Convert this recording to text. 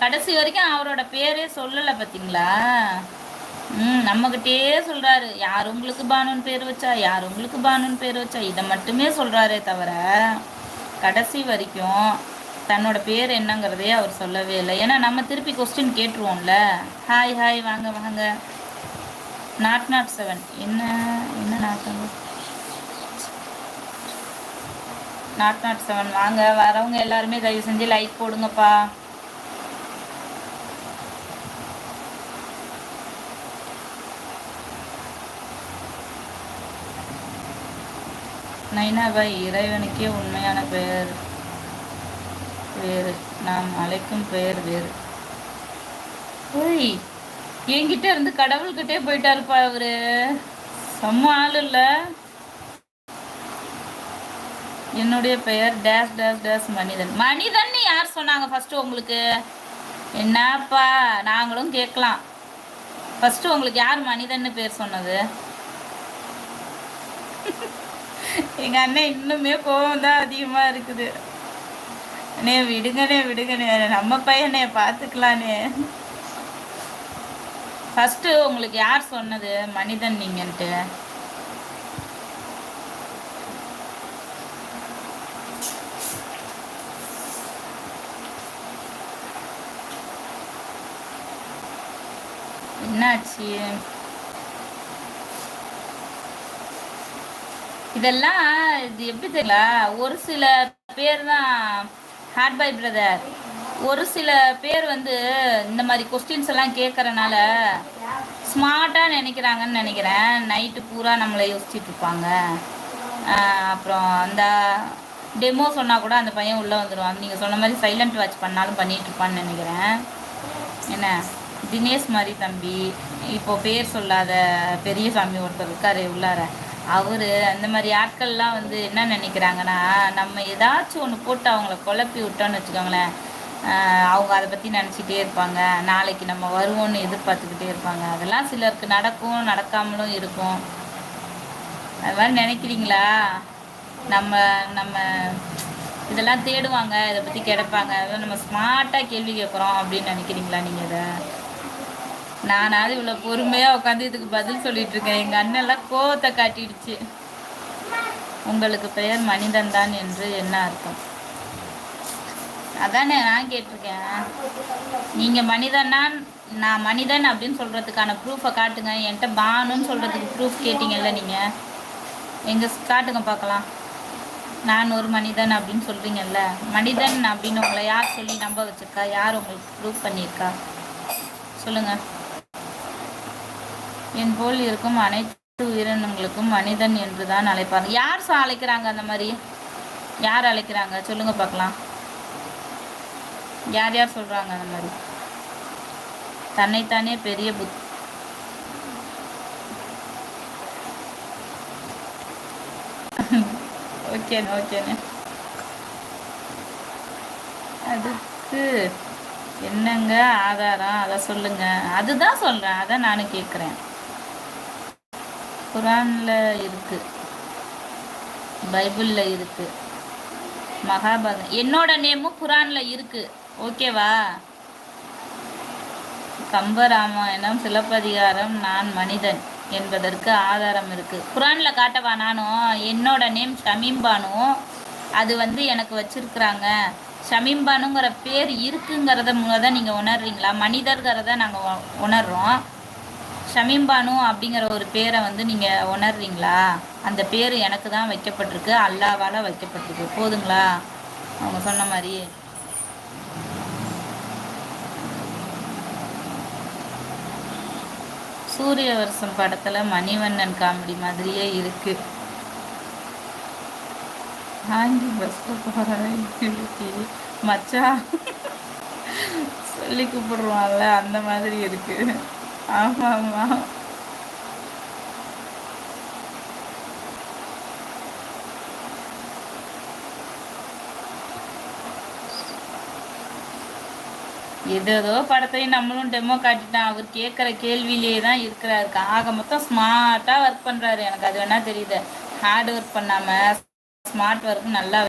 கடைசி வரைக்கும் அவரோட பேரே சொல்லலை பார்த்தீங்களா ம் நம்மகிட்டே சொல்கிறாரு யார் உங்களுக்கு பானுன்னு பேர் வச்சா? யார் உங்களுக்கு பானுன்னு பேர் வச்சா? இதை மட்டுமே சொல்கிறாரே தவிர கடைசி வரைக்கும் தன்னோட பேர் என்னங்கிறதே அவர் சொல்லவே இல்லை. ஏன்னா நம்ம திருப்பி கொஸ்டின் கேட்டுருவோம்ல. ஹாய் ஹாய் வாங்க வாங்க. நாட் நாட் செவன் என்ன என்ன நாட் நாட் நாட் செவன் வாங்க வரவங்க எல்லாருமே தயவு செஞ்சு லைக் போடுங்கப்பா. நைனாபாய் இறைவனுக்கே உண்மையான பெயர் வேறு. நாம் அழைக்கும் பெயர் வேறு. ஓய் என்கிட்ட இருந்து கடவுள்கிட்டே போயிட்டாருப்பா அவரு. செம்ம ஆள் இல்லை. என்னுடைய பெயர் டேஷ் டேஷ் டேஷ் மனிதன். மனிதன் யார் சொன்னாங்க ஃபஸ்ட்டு உங்களுக்கு? என்னப்பா நாங்களும் கேட்கலாம். ஃபஸ்ட்டு உங்களுக்கு யார் மனிதன்னு பேர் சொன்னது? எங்க அண்ணன் இன்னுமே கோவம் தான் அதிகமா இருக்குது. அண்ணே விடுங்கண்ணே விடுங்கண்ணே. நம்ம பையனே பார்த்துக்கலானே ஃபஸ்ட்டு உங்களுக்கு யார் சொன்னது? மனிதன் நீங்கன்ட்டு. என்னாச்சு? இதெல்லாம் இது எப்படி தெரியல? ஒரு சில பேர் தான் ஹார்ட் பை பிரதர் ஒரு சில பேர் வந்து இந்த மாதிரி கொஸ்டின்ஸ் எல்லாம் கேட்குறனால ஸ்மார்ட்டாக நினைக்கிறாங்கன்னு நினைக்கிறேன். நைட்டு பூரா நம்மளை யோசிச்சுட்டு இருப்பாங்க. அப்புறம் அந்த டெமோ சொன்னால் கூட அந்த பையன் உள்ளே வந்துடுவான் நீங்கள் சொன்ன மாதிரி சைலண்ட் வாட்ச் பண்ணாலும் பண்ணிகிட்டு இருப்பான்னு நினைக்கிறேன். என்ன? தினேஷ் மாதிரி தம்பி. இப்போது பேர் சொல்லாத பெரிய சாமி ஒருத்தர் இருக்காரு உள்ளார. அவர் அந்த மாதிரி ஆட்கள்லாம் வந்து என்ன நினைக்கிறாங்கன்னா நம்ம ஏதாச்சும் ஒன்று போட்டு அவங்கள குழப்பி விட்டோன்னு வச்சுக்கோங்களேன் அவங்க அதை பற்றி நினச்சிட்டே இருப்பாங்க. நாளைக்கு நம்ம வருவோம்னு எதிர்பார்த்துக்கிட்டே இருப்பாங்க. அதெல்லாம் சிலருக்கு நடக்கும் நடக்காமலும் இருக்கும். அது மாதிரி நினைக்கிறீங்களா? நம்ம நம்ம இதெல்லாம் தேடுவாங்க இதை பற்றி கிடப்பாங்க நம்ம ஸ்மார்ட்டாக கேள்வி கேட்குறோம் அப்படின்னு நினைக்கிறீங்களா நீங்கள் இதை? நானாவது இவ்வளோ பொறுமையாக உட்காந்து இதுக்கு பதில் சொல்லிட்டு இருக்கேன். எங்கள் அண்ணெல்லாம் கோவத்தை காட்டிடுச்சு. உங்களுக்கு பெயர் மனிதன் தான் என்று என்ன அர்த்தம்? அதானே நான் கேட்டிருக்கேன். நீங்கள் மனிதன்னா நான் மனிதன் அப்படின்னு சொல்கிறதுக்கான ப்ரூஃபை காட்டுங்க. என்கிட்ட பானுன்னு சொல்கிறதுக்கு ப்ரூஃப் கேட்டிங்கல்ல நீங்கள் எங்கே காட்டுங்க பார்க்கலாம். நான் ஒரு மனிதன் அப்படின்னு சொல்கிறீங்கல்ல மனிதன் அப்படின்னு உங்களை யார் சொல்லி நம்ப வச்சுருக்கா? யார் உங்களுக்கு ப்ரூஃப் பண்ணியிருக்கா? சொல்லுங்கள் என் போல் இருக்கும் அனைத்து உயிரினங்களுக்கும் மனிதன் என்று தான் அழைப்பாங்க யார் அழைக்கிறாங்க அந்த மாதிரி? யார் அழைக்கிறாங்க? சொல்லுங்க பார்க்கலாம். யார் யார் சொல்றாங்க அந்த மாதிரி? தன்னைத்தானே பெரிய புத் ஓகேண்ணே ஓகேண்ணே அதுக்கு என்னங்க ஆதாரம்? அதை சொல்லுங்க. அதுதான் சொல்றேன். அதை நானும் கேட்குறேன். குரானில் இருக்குது பைபிளில் இருக்குது மகாபாரதம் என்னோட நேமும் குரானில் இருக்குது ஓகேவா? கம்பராமாயணம் சிலப்பதிகாரம் நான் மனிதன் என்பதற்கு ஆதாரம் இருக்குது குரானில் காட்டவா நானும் என்னோட நேம் ஷமீம்பானும் அது வந்து எனக்கு வச்சுருக்குறாங்க. ஷமீம்பானுங்கிற பேர் இருக்குங்கிறத தான் நீங்கள் உணர்றீங்களா? மனிதர்கிறத நாங்கள் உணர்றோம். ஷமீம்பானு அப்படிங்கிற ஒரு பேரை வந்து நீங்கள் உணர்றீங்களா? அந்த பேர் எனக்கு தான் வைக்கப்பட்டிருக்கு அல்லாவால் வைக்கப்பட்டிருக்கு. போதுங்களா? அவங்க சொன்ன மாதிரி. சூரிய வருஷம் படத்தில் மணிவண்ணன் காமெடி மாதிரியே இருக்கு. ஆங்கி பஸ்ஸில் போகிறேன் மச்சா சொல்லி கூப்பிடுவான்ல அந்த மாதிரி இருக்குது ஆமா ஆமா ஏதோ படத்தையும் நம்மளும் டெமோ காட்டிட்டான் அவர் கேட்குற கேள்வியிலேயே தான் இருக்கிறாரு. ஆக மொத்தம் ஸ்மார்ட்டாக ஒர்க் பண்ணுறாரு எனக்கு அது வேணா தெரியுது. ஹார்ட் ஒர்க் பண்ணாமல் ஸ்மார்ட் ஒர்க் நல்லா